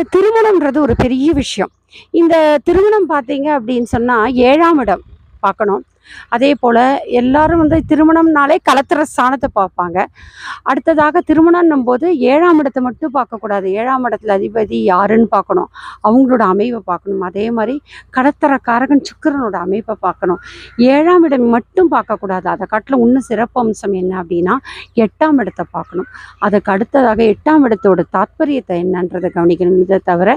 இந்த திருமணம்ன்றது ஒரு பெரிய விஷயம். இந்த திருமணம் பார்த்தீங்க அப்படின்னு சொன்னால் ஏழாம் இடம் பார்க்கணும். அதே போல் எல்லாரும் வந்து திருமணம்னாலே கலத்துற ஸ்தானத்தை பார்ப்பாங்க. அடுத்ததாக திருமணம்னும் போது ஏழாம் இடத்தை மட்டும் பார்க்கக்கூடாது ஏழாம் இடத்துல அதிபதி யாருன்னு பார்க்கணும். அவங்களோட அமைப்பை பார்க்கணும். அதே மாதிரி கடத்தரக்காரகன் சுக்கிரனோட அமைப்பை பார்க்கணும். ஏழாம் இடம் மட்டும் பார்க்கக்கூடாது அதை காட்டில் இன்னும் சிறப்பு அம்சம் என்ன அப்படின்னா எட்டாம் இடத்தை பார்க்கணும். அதுக்கு அடுத்ததாக எட்டாம் இடத்தோட தாத்பரியத்தை என்னன்றதை கவனிக்கணும். இதை தவிர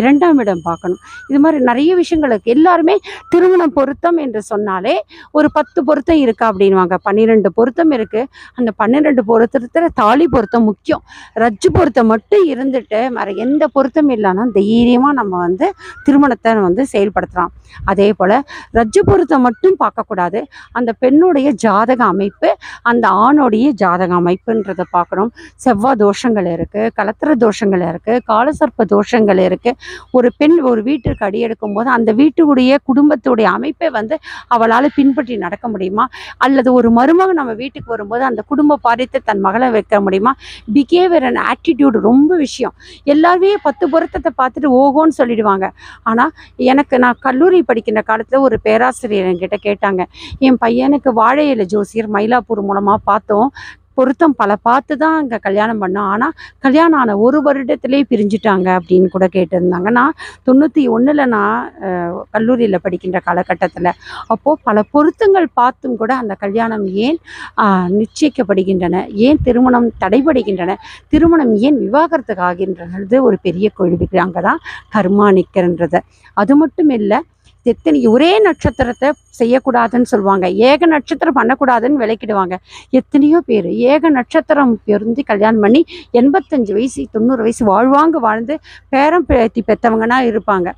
இரண்டாம் இடம் பார்க்கணும். இது மாதிரி நிறைய விஷயங்களுக்கு எல்லாருமே திருமணம் பொருத்தம் என்று சொன்னாலே ஒரு பத்து பொருத்தம் இருக்கா அப்படின்வாங்க பன்னிரெண்டு பொருத்தம் இருக்கு. அந்த பன்னிரெண்டு பொருத்தத்தில் தாலி பொருத்தம் முக்கியம். ரஜ்ஜு பொருத்தம் மட்டும் இருந்துட்டு வேற எந்த பொருத்தம் இல்லைன்னா தைரியமா நம்ம வந்து திருமணத்தை வந்து செயல்படுத்தலாம். அதே போல ரஜ்ஜு பொருத்தம் மட்டும் பார்க்கக்கூடாது. அந்த பெண்ணுடைய ஜாதக அமைப்பு அந்த ஆணுடைய ஜாதக அமைப்புன்றதை பார்க்கணும். செவ்வாய் தோஷங்கள் இருக்கு கலத்திர தோஷங்கள் இருக்கு காலசர்ப்ப தோஷங்கள் இருக்கு. ஒரு பெண் ஒரு வீட்டிற்கு அடியெடுக்கும் போது அந்த வீட்டுடைய குடும்பத்துடைய அமைப்பை வந்து அவளால் பின்பற்றி நடக்க முடியுமா? அல்லது ஒரு மருமகன் நம்ம வீட்டுக்கு வரும்போது அந்த குடும்ப பாரியத்தை தன் மகளை வைக்க முடியுமா? பிஹேவியர் அண்ட் ஆட்டிடியூட் ரொம்ப விஷயம். எல்லாருமே பத்து பொருத்தத்தை பார்த்துட்டு ஓகோன்னு சொல்லிடுவாங்க. ஆனால் எனக்கு நான் கல்லூரி படிக்கின்ற காலத்தில் ஒரு பேராசிரியர் என்கிட்ட கேட்டாங்க. என் பையனுக்கு வாழை இலை ஜோசியர் மயிலாப்பூர் மூலமாக பார்த்தோம். பொருத்தம் பல பார்த்து தான் அங்கே கல்யாணம் பண்ணோம். ஆனால் கல்யாணம் ஆன ஒரு வருடத்துலேயே பிரிஞ்சுட்டாங்க அப்படின்னு கூட கேட்டிருந்தாங்க. நான் தொண்ணூற்றி ஒன்றில் நான் கல்லூரியில் படிக்கின்ற காலகட்டத்தில் அப்போது பல பொருத்தங்கள் பார்த்தும் கூட அந்த கல்யாணம் ஏன் நிச்சயிக்கப்படுகின்றன ஏன் திருமணம் தடைபடுகின்றன திருமணம் ஏன் விவாகரத்துக்கு ஆகின்றது ஒரு பெரிய கேள்வி அங்கே தான் கர்மா நிற்கிறன்றது. அது மட்டும் இல்லை எத்தனை ஒரே நட்சத்திரத்தை செய்யக்கூடாதுன்னு சொல்லுவாங்க. ஏக நட்சத்திரம் பண்ணக்கூடாதுன்னு விளக்கிடுவாங்க. எத்தனையோ பேர் ஏக நட்சத்திரம் பிறந்து கல்யாணம் பண்ணி எண்பத்தஞ்சு வயசு தொண்ணூறு வயசு வாழ்வாங்க வாழ்ந்து பேரம் பேத்தி பெற்றவங்கன்னா இருப்பாங்க.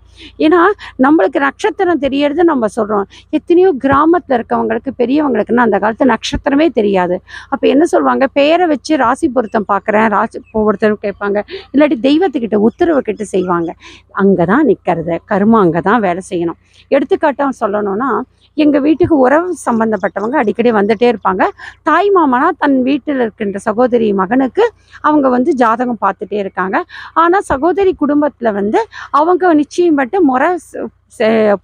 ஏன்னா நம்மளுக்கு நட்சத்திரம் தெரியறது நம்ம சொல்கிறோம் எத்தனையோ கிராமத்தில் இருக்கவங்களுக்கு பெரியவங்களுக்குன்னா அந்த காலத்து நட்சத்திரமே தெரியாது. அப்போ என்ன சொல்லுவாங்க? பேரை வச்சு ராசி பொருத்தம் பார்க்குறேன் ராசி ஒவ்வொருத்தரும் கேட்பாங்க. இல்லாட்டி தெய்வத்துக்கிட்ட உத்தரவு கிட்ட செய்வாங்க. அங்கே தான் நிற்கிறது கருமா அங்கே தான் வேலை செய்யணும். எடுத்துக்காட்டாக சொல்லணும்னா எங்கள் வீட்டுக்கு உறவு சம்மந்தப்பட்டவங்க அடிக்கடி வந்துட்டே இருப்பாங்க. தாய் மாமனா தன் வீட்டில் இருக்கின்ற சகோதரி மகனுக்கு அவங்க வந்து ஜாதகம் பார்த்துட்டே இருக்காங்க. ஆனால் சகோதரி குடும்பத்தில் வந்து அவங்க நிச்சயம் பட்டு முறை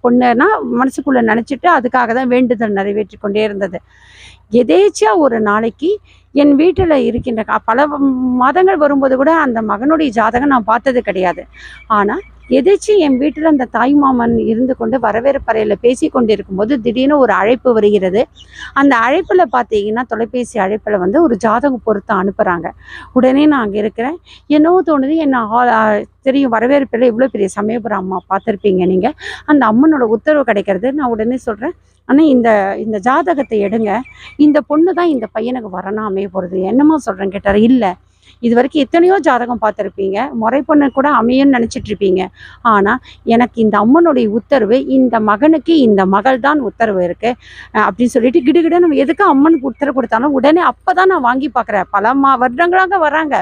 பொண்ணுன்னா மனசுக்குள்ளே நினச்சிட்டு அதுக்காக தான் வேண்டுதல் நிறைவேற்றி கொண்டே இருந்தது. எதேச்சியா ஒரு நாளைக்கு என் வீட்டில் இருக்கின்ற பல மாதங்கள் வரும்போது கூட அந்த மகனுடைய ஜாதகம் நான் பார்த்தது கிடையாது. ஆனால் எதேச்சும் என் வீட்டில் அந்த தாய் மாமன் இருந்து கொண்டு வரவேற்பறையில் பேசி கொண்டிருக்கும் போது திடீர்னு ஒரு அழைப்பு வருகிறது. அந்த அழைப்பில் பார்த்தீங்கன்னா தொலைபேசி அழைப்பில் வந்து ஒரு ஜாதகம் பொருத்தம் அனுப்புகிறாங்க உடனே நான் அங்கே இருக்கிறேன். என்னவோ தோணுது என்ன ஆ- தெரியும் வரவேற்பில் இவ்வளோ பெரிய சமயபுரம் அம்மா பார்த்துருப்பீங்க நீங்கள் அந்த அம்மனோட உத்தரவு கிடைக்கிறது. நான் உடனே சொல்கிறேன் ஆனால் இந்த இந்த ஜாதகத்தை எடுங்க. இந்த பொண்ணு தான் இந்த பையனுக்கு வரணும் அமைய போகிறது என்னம்மா சொல்கிறேன் கேட்டார். இல்லை இது வரைக்கும் எத்தனையோ ஜாதகம் பார்த்துருப்பீங்க. முறை பொண்ணு கூட அமையும்னு நினச்சிட்டு இருப்பீங்க ஆனால் எனக்கு இந்த அம்மனுடைய உத்தரவு இந்த மகனுக்கு இந்த மகள் தான் உத்தரவு இருக்கு. அஹ் அப்படின்னு சொல்லிட்டு கிடுகிட நம்ம எதுக்கு அம்மனுக்கு உத்தரவு கொடுத்தாலும் உடனே அப்போ தான் நான் வாங்கி பார்க்குறேன். பல மா வருடங்களாக வராங்க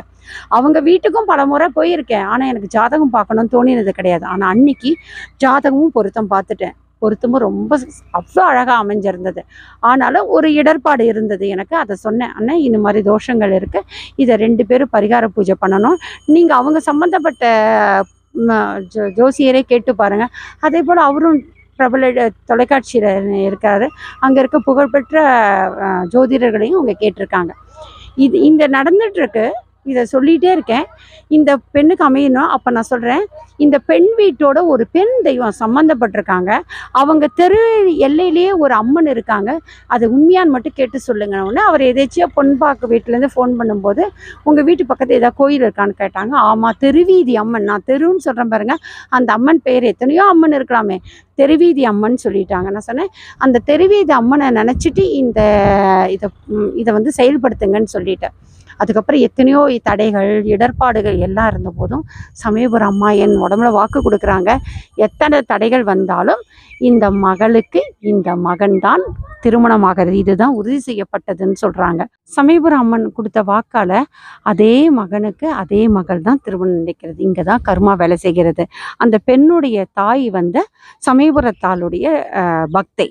அவங்க வீட்டுக்கும் பல முறை போயிருக்கேன். ஆனால் எனக்கு ஜாதகம் பார்க்கணும்னு தோணினது கிடையாது. ஆனால் அன்னைக்கு ஜாதகமும் பொருத்தம் பார்த்துட்டேன். பொருத்தமும் ரொம்ப அவ்வளோ அழகாக அமைஞ்சிருந்தது. ஆனாலும் ஒரு இடர்பாடு இருந்தது. எனக்கு அதை சொன்னேன் ஆனால் இந்த மாதிரி தோஷங்கள் இருக்குது இதை ரெண்டு பேரும் பரிகார பூஜை பண்ணணும். நீங்கள் அவங்க சம்மந்தப்பட்ட ஜோ- ஜோசியரே கேட்டு பாருங்கள் அதே போல் அவரும் பிரபல தொலைக்காட்சியில் இருக்காரு. அங்கே இருக்க புகழ்பெற்ற ஜோதிடர்களையும் அவங்க கேட்டிருக்காங்க. இது இந்த நடந்துட்டுருக்கு. இதை சொல்லிகிட்டே இருக்கேன். இந்த பெண்ணுக்கு அமையணும் அப்போ நான் சொல்கிறேன் இந்த பெண் வீட்டோட ஒரு பெண் தெய்வம் சம்மந்தப்பட்டிருக்காங்க அவங்க தெரு எல்லையிலேயே ஒரு அம்மன் இருக்காங்க. அது உண்மையான்னு மட்டும் கேட்டு சொல்லுங்க உடனே அவர் எதேச்சியாக பொன்பாக்கு வீட்டிலேருந்து ஃபோன் பண்ணும்போது உங்கள் வீட்டு பக்கத்தில் ஏதாவது கோயில் இருக்கான்னு கேட்டாங்க. ஆமாம் தெருவீதி அம்மன். நான் தெருன்னு சொல்கிறேன் பாருங்கள் அந்த அம்மன் பேர் எத்தனையோ அம்மன் இருக்கலாமே. தெருவீதி அம்மன் சொல்லிட்டாங்க. நான் சொன்னேன் அந்த தெருவீதி அம்மனை நினச்சிட்டு இந்த இதை இதை வந்து செயல்படுத்துங்கன்னு சொல்லிட்டேன். அதுக்கப்புறம் எத்தனையோ தடைகள் இடர்பாடுகள் எல்லாம் இருந்த போதும் சமயபுரம் அம்மா என் உடம்புல வாக்கு கொடுக்குறாங்க. எத்தனை தடைகள் வந்தாலும் இந்த மகளுக்கு இந்த மகன்தான் திருமணமாகிறது. இதுதான் உறுதி செய்யப்பட்டதுன்னு சொல்கிறாங்க சமயபுரம் அம்மன் கொடுத்த வாக்கால் அதே மகனுக்கு அதே மகள் தான் திருமணம் நினைக்கிறது. இங்கே தான் கர்மா வேலை செய்கிறது. அந்த பெண்ணுடைய தாய் வந்து சமயபுரத்தாளுடைய பக்தை.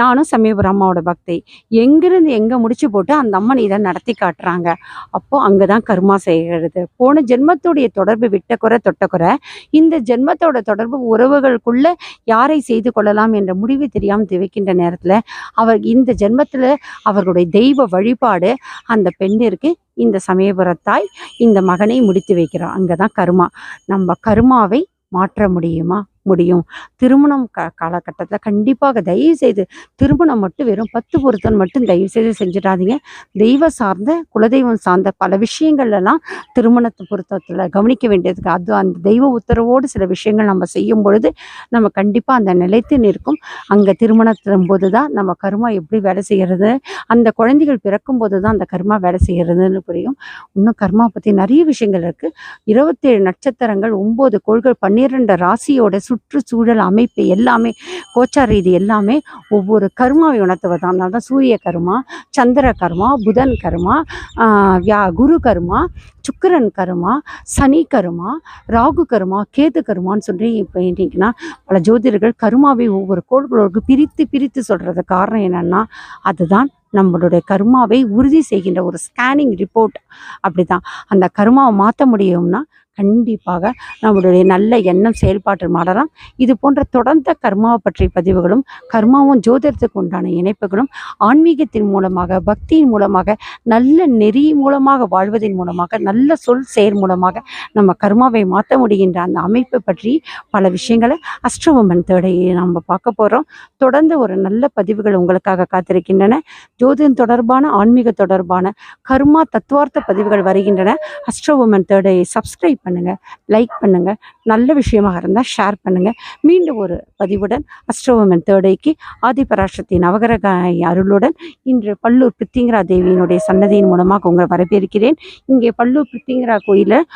நானும் சமயபுரம் அம்மாவோட பக்தி. எங்கிருந்து எங்கே முடிச்சு போட்டு அந்த அம்மன் இதை நடத்தி காட்டுறாங்க. அப்போ அங்கே தான் கர்மா செய்கிறது. போன ஜென்மத்துடைய தொடர்பு விட்ட குறை தொட்ட குறை. இந்த ஜென்மத்தோட தொடர்பு உறவுகளுக்குள்ள யாரை செய்து கொள்ளலாம் என்ற முடிவு தெரியாமல் திவைக்கின்ற நேரத்தில் அவர் இந்த ஜென்மத்தில் அவர்களுடைய தெய்வ வழிபாடு அந்த பெண்ணிற்கு இந்த சமயபுரத்தாய் இந்த மகனை முடித்து வைக்கிறார். அங்கே தான் நம்ம கருமாவை மாற்ற முடியுமா? முடியும். திருமணம் க காலகட்டத்தில் கண்டிப்பாக தயவு செய்து திருமணம் மட்டும் வெறும் பத்து பொருத்தம் மட்டும் தயவு செய்து செஞ்சிடாதீங்க. தெய்வ சார்ந்த குலதெய்வம் சார்ந்த பல விஷயங்கள்லாம் திருமணத்தை பொருத்தத்தில் கவனிக்க வேண்டியதுக்கு அது அந்த தெய்வ உத்தரவோடு சில விஷயங்கள் நம்ம செய்யும் பொழுது நம்ம கண்டிப்பாக அந்த நிலைத்து நிற்கும். அங்கே திருமணத்தின் போது தான் நம்ம கர்மா எப்படி வேலை செய்கிறது அந்த குழந்தைகள் பிறக்கும் போது தான் அந்த கர்மா வேலை செய்கிறதுன்னு புரியும். இன்னும் கர்மா பற்றி நிறைய விஷயங்கள் இருக்குது இருபத்தேழு நட்சத்திரங்கள் ஒம்பது கோள்கள் பன்னிரெண்டு ராசியோட சுற்றுச்சூழல் அமைப்பு எல்லாமே கோச்சார் ரீதி எல்லாமே ஒவ்வொரு கர்மாவை உணர்த்துவது தான் அதனால தான் சூரிய கர்மா சந்திர கர்மா புதன் கர்மா வியா குரு கர்மா சுக்கரன் கர்மா சனி கர்மா ராகு கர்மா கேது கர்மான்னு சொல்லி இப்போ பல ஜோதிடர்கள் கருமாவை ஒவ்வொரு கோள்களோடு பிரித்து பிரித்து சொல்கிறது காரணம் என்னென்னா அதுதான் நம்மளுடைய கர்மாவை உறுதி செய்கின்ற ஒரு ஸ்கேனிங் ரிப்போர்ட் அப்படிதான். அந்த கர்மாவை மாற்ற முடியும்னா கண்டிப்பாக நம்மளுடைய நல்ல எண்ணம் செயல்பாட்டு மாறலாம் இது போன்ற தொடர்ந்த கர்மாவை பற்றிய பதிவுகளும் கர்மாவும் ஜோதிடத்துக்கு உண்டான இணைப்புகளும் ஆன்மீகத்தின் மூலமாக பக்தியின் மூலமாக நல்ல நெறி மூலமாக வாழ்வதன் மூலமாக நல்ல சொல் செயல் மூலமாக நம்ம கர்மாவை மாற்ற முடிகின்ற அந்த அமைப்பை பற்றி பல விஷயங்களை அஷ்டவமன் தேடை நம்ம பார்க்க போகிறோம் தொடர்ந்து ஒரு நல்ல பதிவுகள் உங்களுக்காக காத்திருக்கின்றன. ஜோதிடம் தொடர்பான ஆன்மீக தொடர்பான கர்மா தத்துவார்த்த பதிவுகள் வருகின்றன. அஷ்டவமன் தேடை சப்ஸ்கிரைப் பண்ணுங்க லைக் பண்ணுங்கள் நல்ல விஷயமாக இருந்தால் ஷேர் பண்ணுங்கள் மீண்டும் ஒரு பதிவுடன் அஷ்டோமன் தேர்டைக்கு ஆதிபராசக்தி நவகரக அருளுடன் இன்று பல்லூர் பித்திங்கரா தேவியினுடைய சன்னதியின் மூலமாக உங்களை வரவேற்கிறேன். இங்கே பல்லூர் பித்திங்கரா கோயிலில்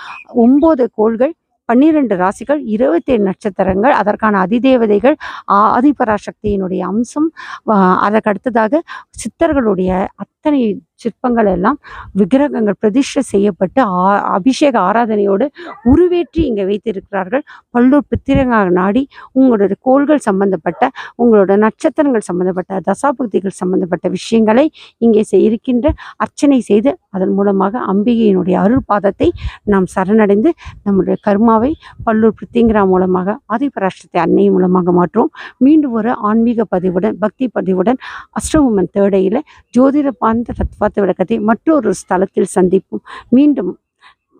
ஒம்பது கோள்கள் பன்னிரண்டு ராசிகள் இருபத்தேழு நட்சத்திரங்கள் அதற்கான அதிதேவதைகள் ஆ- ஆதிபராசக்தியினுடைய அம்சம் அதற்கடுத்ததாக அதற்கு அடுத்ததாக சித்தர்களுடைய அத்தனை சிற்பங்கள் எல்லாம் விக்கிரகங்கள் பிரதிஷ்டை செய்யப்பட்டு ஆ- அபிஷேக ஆராதனையோடு உருவேற்றி இங்கே வைத்திருக்கிறார்கள். பல்லூர் பித்திரங்கா நாடி உங்களுடைய கோள்கள் சம்பந்தப்பட்ட உங்களோட நட்சத்திரங்கள் சம்பந்தப்பட்ட தசாபக்திகள் சம்பந்தப்பட்ட விஷயங்களை இங்கே செய்- இருக்கின்ற அர்ச்சனை செய்து அதன் மூலமாக அம்பிகையினுடைய அருள் பாதத்தை நாம் சரணடைந்து நம்முடைய கர்மாவை பல்லூர் பித்திங்கிரா மூலமாக ஆதிபராஷ்டத்தை அன்னை மூலமாக மாற்றுவோம். மீண்டும் ஒரு ஆன்மீக பதிவுடன் பக்தி பதிவுடன் அஷ்டவுமன் தேடையில் ஜோதிட பாந்த தத்வாத்த விளக்கத்தை மற்றொரு ஸ்தலத்தில் சந்திப்போம். மீண்டும்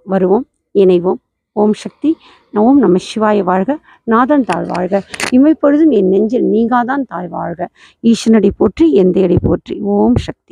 வருவோம் இணைவோம். ஓம் சக்தி ஓம் நம்ம சிவாய வாழ்க. நாதன் தாழ் வாழ்க. இமைப்பொழுதும் என் நெஞ்சில் நீங்காதான் தாழ் வாழ்க. ஈசனடி போற்றி எந்தையடி போற்றி. ஓம் சக்தி.